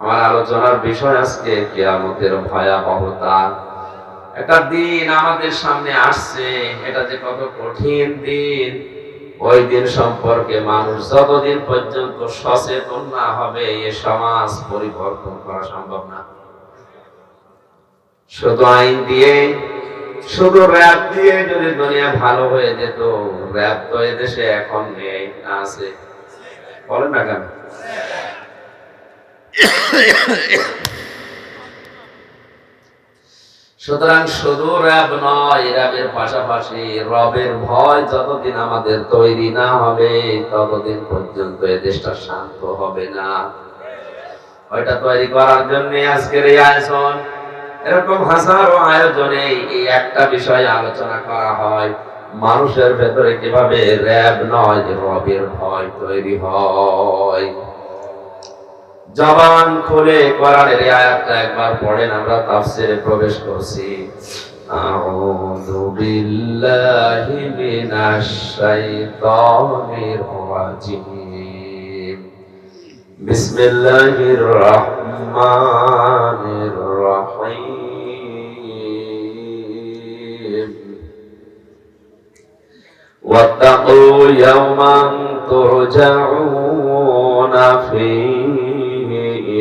আমার আলোচনার বিষয় আজকে কিয়ামতের ভয়াবহতা একটা দিন আমাদের সামনে আসছে, এটা যে কত কঠিন দিন। ওই দিন সম্পর্কে মানুষ যতদিন পর্যন্ত সচেতন না হবে, এ সমাজ পরিবর্তন করা সম্ভব না। শুধু আইন দিয়ে, শুধু র্যাব দিয়ে যদি দুনিয়া ভালো হয়ে যেত, র্যাব তো এদেশে এখন নেই, না আছে। বলেন না কেন? সুতরাং শুধু র্যাব নয় র্যাবের পাশাপাশি রবের ভয় যতদিন আমাদের তৈরি না হবে, ততদিন পর্যন্ত এ দেশটা শান্ত হবে না। ওইটা তৈরি করার জন্য আজকের এই আয়োজন। এরকম হাজারো আয়োজনে এই একটা বিষয় আলোচনা করা হয়। মানুষের ভেতরে কীভাবে র্যাব নয়, রবের ভয় তৈরি হয়। জবান খুলে কোরআনের আয়াতটা একবার পড়েন, আমরা তাফসিরে প্রবেশ করছি। আউযু বিল্লাহি মিনাশ শাইতানির রাজিম। বিসমিল্লাহির রহমানির রহিম। ওয়াতাকু ইয়াওমান তুরজাউনা ফিহি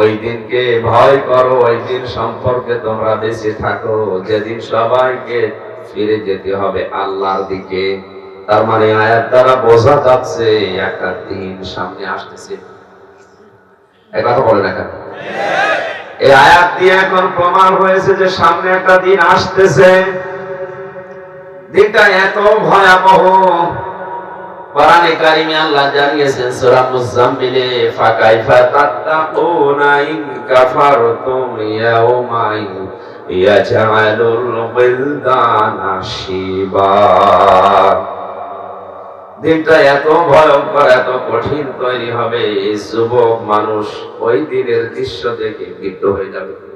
ওই দিনকে ভয় করো, ওই দিন সম্পর্কে তোমরা বেঁচে থাকো। যেদিন সবাইকে ফিরে যেতে হবে আল্লাহর দিকে। তার মানে আয়াত দ্বারা বোঝা যাচ্ছে, একটা দিন সামনে আসতেছে। না এই আয়াত দিয়ে এখন প্রমাণ হয়েছে যে সামনে একটা দিন আসতেছে। দিনটা এত ভয়াবহ কোরআনে কারিমে আল্লাহ জানিয়েছেন, সূরা মুজাম্মিলে ফাকাইফা তাত্তাকুনা ইন কাফারতুম ইয়াউমাই ইয়াজআলুল বিলদানা শিবা। দিনটা এত ভয়ঙ্কর, এত কঠিন তৈরি হবে, এই যুবক মানুষ ওই দিনের দৃশ্য দেখে বিদ্ধ হয়ে যাবে।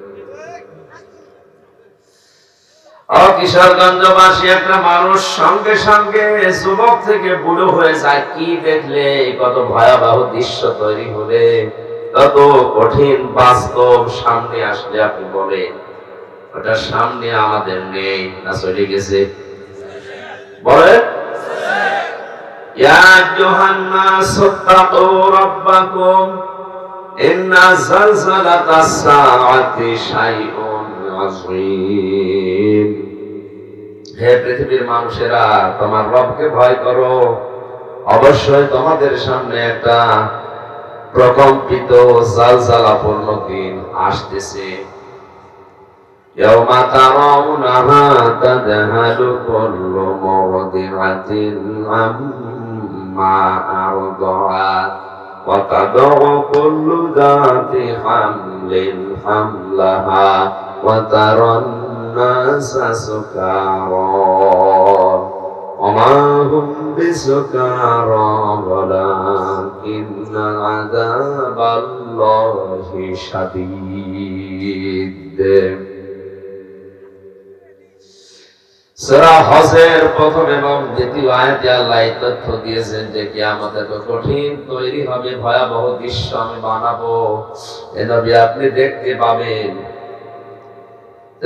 কিশোরগঞ্জবাসী একটা মানুষ সঙ্গে সঙ্গে যুবক থেকে বুড়ো হয়ে যায়। কি দেখলে? কত ভয়াবহ দৃশ্য তৈরি হলে। তত কঠিন বাস্তব সামনে আসলে আপনি বলেন, ওটা সামনে আমাদের নেই। না চলে গেছে? বলেন। ইয়া জোহান্নাস তাকু রাব্বাকুম, ইন্না জালজালাতাস সাআতি শাইউন আযীম। হে পৃথিবীর মানুষেরা তোমার রবকে ভয় করো অবশ্যই তোমাদের সামনে একটা প্রকম্পিত জালজালাপূর্ণ দিন আসতেছে يوم ترونها تذهل كل مرضعة عما أرضعت وتضع كل ذات حمل حملها وترى الناس سكارى وما هم بسكارى ولكن عذاب الله شديد সূরা হজের প্রথম এবং দ্বিতীয় আয়াতে আল্লাহ এই তথ্য দিয়েছেন যে কিয়ামতে তো কঠিন তৈরি হবে ভয়াবহ দৃশ্য আমি বানাবো এ নবী আপনি দেখতে পাবেন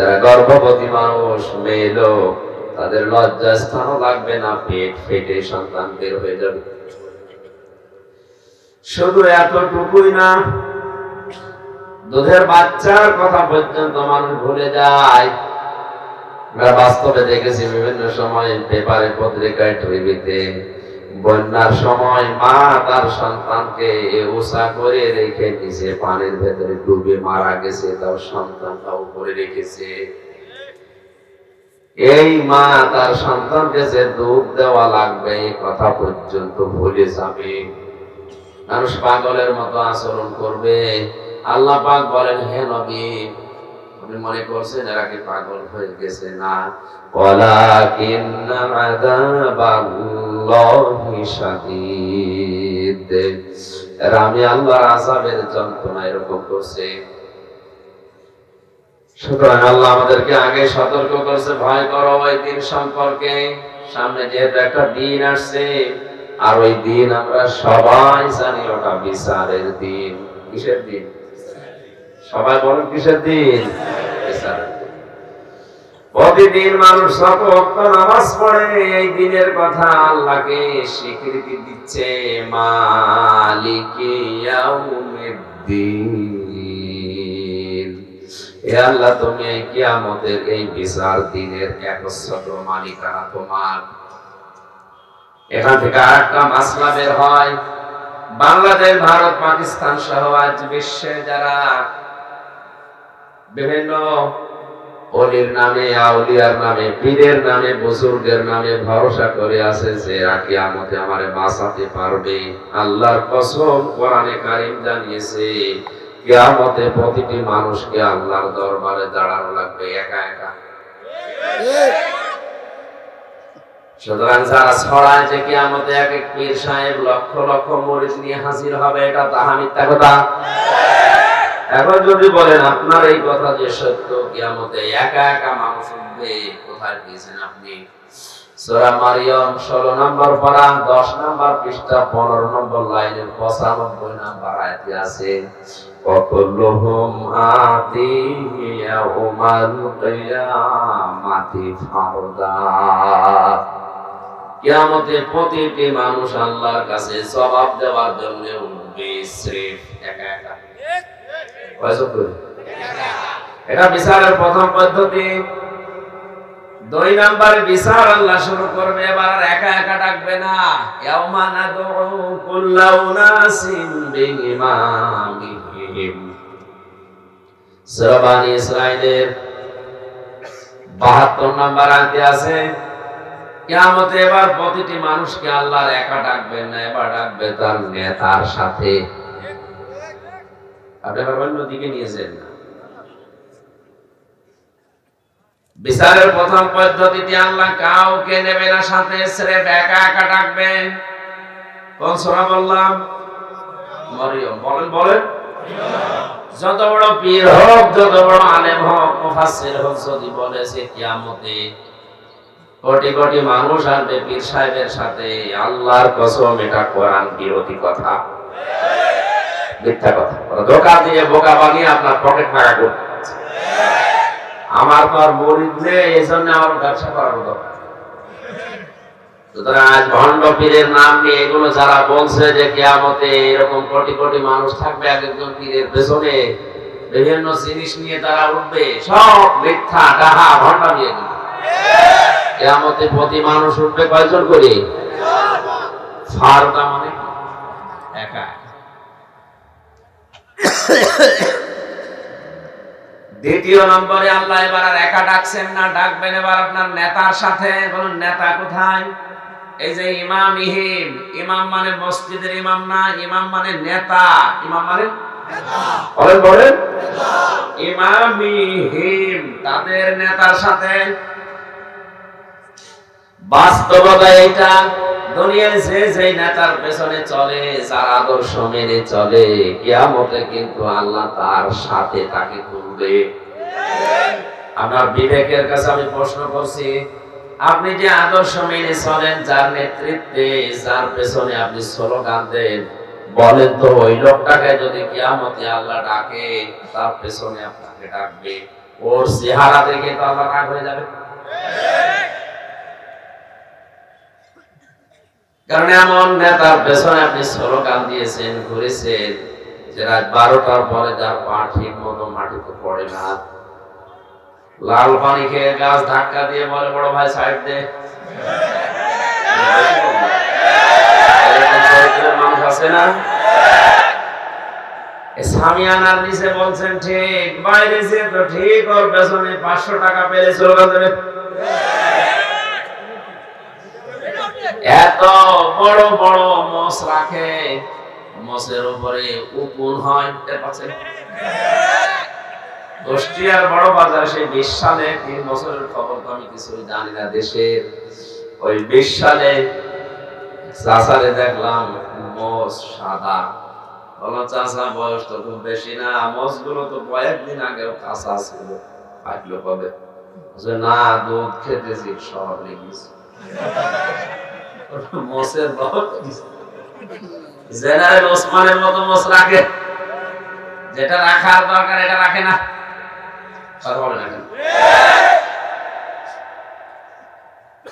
যারা গর্ভবতী মানুষ, মেয়ে লোক, তাদের লজ্জা স্থানও লাগবে না, পেট ফেটে সন্তান বের হয়ে যাবে। শুধু এতটুকুই না, দুধের বাচ্চার কথা পর্যন্ত মানুষ ভুলে যায়। আমরা বাস্তবে দেখেছি বিভিন্ন সময় পেপারে পত্রিকায় টিভিতে বন্যার সময় মা তার সন্তানকে উষা করে রেখে নিচে পানির ভেতরে ডুবে মারা গেছে, তার সন্তানটা উপরে রেখেছে। এই মা তার সন্তানকে যে দুধ দেওয়া লাগবে এই কথা পর্যন্ত ভুলে যাবে। মানুষ পাগলের মতো আচরণ করবে। আল্লাহ পাক বলেন, হে নবী, আপনি মনে করছেন এরা কি পাগল হয়ে গেছে? না। ওয়ালাকিন্না আযাবাল্লাহি আমি আল্লাহর আযাবের যন্ত্রণা এরকম করছে। সুতরাং আল্লাহ আমাদেরকে আগে সতর্ক করছে, ভয় করো ওই দিন সম্পর্কে। সামনে যেহেতু একটা দিন আসছে, আর ওই দিন আমরা সবাই জানি ওটা বিচারের দিন। কিসের দিন? সবাই বলেন কিসের দিন। প্রতিদিন মানুষ শত নামাজ পড়ে, এই দিনের কথা আল্লাহকে স্বীকৃতি দিচ্ছে আল্লাহ, তুমি এই কিয়ামতের এই দিনের মালিকানা তোমার। এখান থেকে আরেকটা মাসলা বের হয়। বাংলাদেশ, ভারত, পাকিস্তান সহ আজ বিশ্বে যারা বিভিন্ন অলির নামে, আউলিয়ার নামে, পীরের নামে, বুজুর্গের নামে ভরসা করে আছে যে কিয়ামতে আমারে বাঁচাতে পারবে। আল্লাহর কসম কোরআনে কারিম জানিয়েছে, কিয়ামতে প্রতিটি মানুষকে আল্লাহর দরবারে দাঁড়ানো লাগবে একা একা। সুতরাং যারা ছড়ায় যে কিয়ামতে এক এক পীর সাহেব লক্ষ লক্ষ মরিচ নিয়ে হাজির হবে, এটা তাহা মিথ্যা কথা। এখন যদি বলেন, আপনার এই কথা যে সত্য, কিয়ামতে একা একা মানুষ উঠবে কোথায় গিয়েছেন আপনি সূরা 16 নম্বর 10 নম্বর পৃষ্ঠা 15 নম্বর 95 নম্বর আছে কিয়ামাতি প্রতিটি মানুষ আল্লাহর কাছে জবাব দেওয়ার জন্য উঠবে, স্রেফ একা একা? এটা বিচারের প্রথম পদ্ধতি। দুই নাম্বার বিচার আল্লাহ শুরু করবে, এবার একা একা ডাকবে না। ইয়াউমা নাদউ কুল্লা উনাসিন বিইমামিহিম। সূরা বানী ইসরাঈলের 72 নাম্বার আয়াতে আছে, কিয়ামতে এবার প্রতিটি মানুষকে আল্লাহর একা ডাকবেন না, এবার ডাকবে তার নেতার সাথে। আপনি এবার অন্য দিকে নিয়েছেন না। বিচারের প্রথম পদ্ধতিতে আল্লাহ কাউকে নেবে না, সাথে স্রেফ একা একা ডাকবেন কোন সূরা বললাম? মরিয়ম। বলেন বলেন। যত বড় পীর হোক, যত বড় আলেম হোক, মুফাসসির হোক, যদি বলে সে কিয়ামতে কোটি কোটি মানুষ আসবে পীর সাহেবের সাথে, আল্লাহর কসম, এটা কোরআন বিরোধী কথা। মিথ্যা কথা। ধোকা দিয়ে বোকা বানিয়ে আপনার পকেট ফাঁকা করতে আমার তো আর মরিদ নেই, এই জন্য আমার ব্যবসা করার সুতরাং আজ ভণ্ড পীরের নাম নিয়ে এগুলো যারা বলছে যে কেয়ামতে এরকম কোটি কোটি মানুষ থাকবে এক একজন পীরের পেছনে, বিভিন্ন জিনিস নিয়ে তারা উঠবে, সব মিথ্যা, ডাহা, ভণ্ডা নিয়ে এগুলো কেয়ামতে প্রতি মানুষ উঠবে কয়জন করে? ফারটা মানে একা। দ্বিতীয় নম্বরে আল্লাহ এবার আর একা ডাকছেন না, ডাকবেন এবার আপনার নেতার সাথে। বলুন, নেতা কোথায়? এই যে ইমাম ইহিম, ইমাম মানে মসজিদের ইমাম না, ইমাম মানে নেতা। ইমাম মানে? তাদের নেতার সাথে। বাস্তবতা এইটা। দুনিয়ায় যে যে নেতার পেছনে চলে, যার আদর্শ মেনে চলে, কিয়ামতে কিন্তু আল্লাহ তার সাথে তাকে তুলবে। আপনার বিবেকের কাছে আমি প্রশ্ন করছি, আপনি যে আদর্শ মেনে চলেন, যার নেতৃত্বে, যার পেছনে আপনি স্লোগান দেন, বলেন তো ওই লোকটাকে যদি কিয়ামতে আল্লাহ ডাকে, তার পেছনে আপনাকে ডাকবে। ওর চেহারা দেখে তো আল্লাহ রাগ হয়ে যাবে। কারণ এমন নেতার পেছনে আপনি স্লোগান দিয়েছেন, ঘুরেছেন যে রাত বারোটার পরে যার পা ঠিক মতো মাটিতে পড়ে না। লাল পানি খেয়ে গাছ ধাক্কা দিয়ে বলে, বড় ভাই, সাইড দে। মানুষ আছে না? সামিয়ানার নিচে বলছেন, ঠিক, বাইরে যে তো ঠিক, ওর পেছনে পাঁচশো টাকা পেলে স্লোগান দেবে। এত বড় বড় মোষ রাখে। মসের উপরে উপুন হয় কুষ্টিয়ার বড় বাজার সেই বিশ সালে তিন বছরের খবর তো আমি জানি না দেশের। ওই বিশ সালে চাষারে দেখলাম মোষ সাদা। চাষা, বয়স তো খুব বেশি না। মোষগুলো তো কয়েকদিন কাঁচা ছিল। পাকলো কবে? না, দুধ খেতেছি শহর লেগেছি। ওসমানের মতো মোষ রাখে। যেটা রাখার দরকার, এটা রাখে না।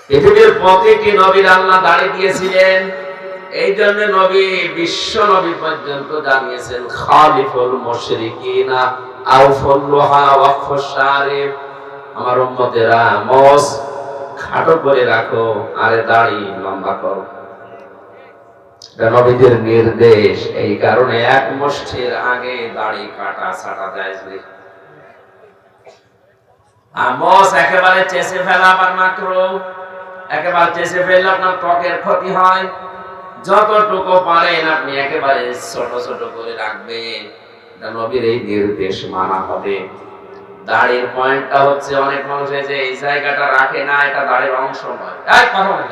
পৃথিবীর প্রতিটি নবীর আল্লাহ দিয়েছিলেন। এই জন্য নবী বিশ্ব নবী পর্যন্ত জানিয়েছেন, খালিফুল মুশরিকিনা আউফুল লোহা ওয়াকফুস শারিফ। আমার উম্মতেরা মস খাটো করে রাখো, আরে দাড়ি, লম্বা করো। নবীদের নির্দেশ, এই কারণে এক মুষ্টির আগে দাড়ি কাটা ছাটা যায় যে আর মস একেবারে চেষে ফেলা আবার মাত্র। একেবারে চেষে ফেললে আপনার ত্বকের ক্ষতি হয়। যতটুকু পারেন আপনি একেবারে ছোট ছোট করে রাখবেন। নবীর এই নির্দেশ মানা হবে। দাড়ির পয়েন্টটা হচ্ছে অনেক মানুষ যে এই জায়গাটা রাখে না, এটা দাড়ির অংশ নয়। কথা বলে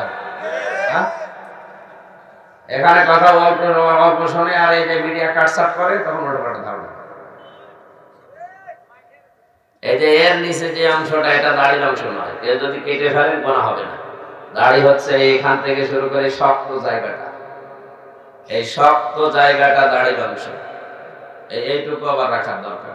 হ্যাঁ? এখানে কথা অল্প অল্প শোনে আর এই যে মিডিয়া কাটসাট করে, তখন ওটা পাল্টা ধারণা এই যে এর নিচে যে অংশটা, এটা দাড়ির অংশ নয়। কেউ যদি কেটে ফেলেন কোনো হবে না। দাড়ি হচ্ছে এইখান থেকে শুরু করে শক্ত জায়গাটা। এই শক্ত জায়গাটা দাড়ির অংশ। এইটুকু আবার রাখার দরকার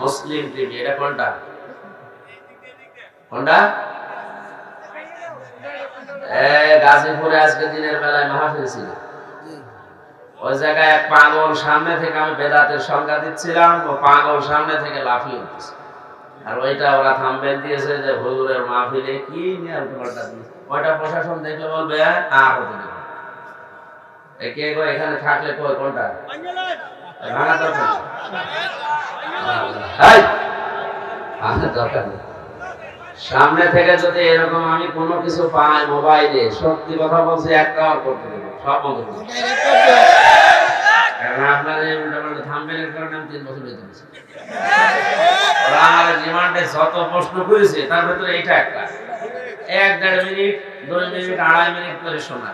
মুসলিম টিভি এটা কোনটা? কোনটা? গাজীপুরে আজকে দিনের বেলায় মাহফিল ছিল। ওই জায়গায় এক পাগল সামনে থেকে আমি বেদাতের সংজ্ঞা দিচ্ছিলাম ও পাগল সামনে থেকে লাফিয়ে উঠেছে। আর ওইটা ওরা থাম্বেল দিয়েছে যে হুজুরের মাহফিলে কি নিয়ে ওইটা প্রশাসন দেখলে বলবে হ্যাঁ আ হতে দেবে কে গো এখানে থাকলে কই কোনটা? ভাঙা সামনে থেকে যদি এরকম আমি কোনো কিছু পাই মোবাইলে, সত্যি কথা বলছি একটা করতে দেবো সব বন্ধ। কারণ আমি তিন বছর আমার যত প্রশ্ন করেছে, তার ভেতরে এইটা একটা। এক দেড় মিনিট, দুই মিনিট, আড়াই মিনিট করে শোনা।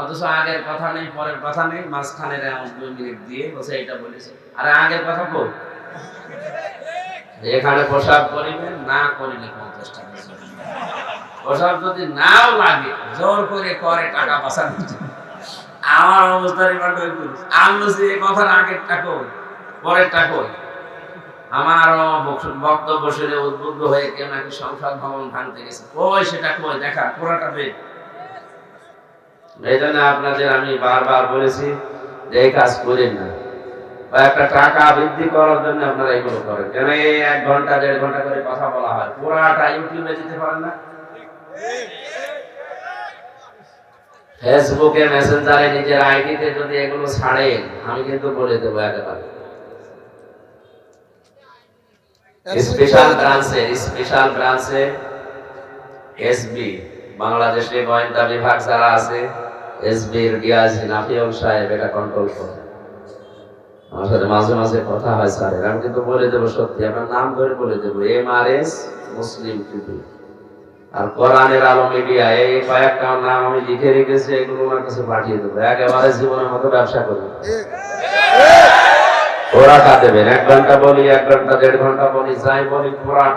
অথচ আগের কথা নেই, পরের কথা নেই, মাঝখানে দুই মিনিট দিয়ে বসে এটা বলেছে। আর আগের কথা কই? এখানে প্রসাব করিবেন না করিলে পঞ্চাশ টাকা প্রসাব যদি নাও লাগে, জোর করে করে টাকা বাঁচানোর আমার অবস্থা রিমান্ড পড়েছে আমি বলছি, এই কথার আগেরটা কই? পরেরটা কই? আমার বক্তব্য শুনে উদ্বুদ্ধ হয়ে কেউ নাকি সংসদ ভবন ভাঙতে গেছে। কই সেটা কই? দেখা, পুরাটা বেদ এই জন্য আপনাদের আমি বারবার বলেছি যে এই কাজ করেন না। বা একটা টাকা বৃদ্ধি করার জন্য আপনারা এগুলো করেন। কেন এই এক ঘণ্টা দেড় ঘণ্টা করে কথা বলা হয়? পুরাটা ইউটিউবে দিতে পারেন না? ফেসবুকে মেসেঞ্জারে নিজের আইডিতে যদি এগুলো ছাড়েন আমি কিন্তু বলে দেবো একেবারে। স্পেশাল ব্রাঞ্চে স্পেশাল ব্রাঞ্চে এসবি বাংলাদেশে গোয়েন্দা বিভাগ যারা আছে, এসবির ডিআইজি নাফিউল সাহেব, এটা কন্ট্রোল করে। আমার সাথে মাঝে মাঝে কথা হয় স্যার আমি কিন্তু বলে দেবো সত্যি, আপনার নাম ধরে বলে দেবো M R S Muslim TV আর কোরআনের আলো মিডিয়া, এই কয়েকটা নাম আমি লিখে রেখেছি, এগুলো ওনার কাছে পাঠিয়ে দেবো। একেবারে জীবনের মতো ব্যবসা করব। ওরা তা দেবেন এক ঘণ্টা বলি, এক ঘণ্টা, দেড় ঘণ্টা বলি, যাই বলি পুরা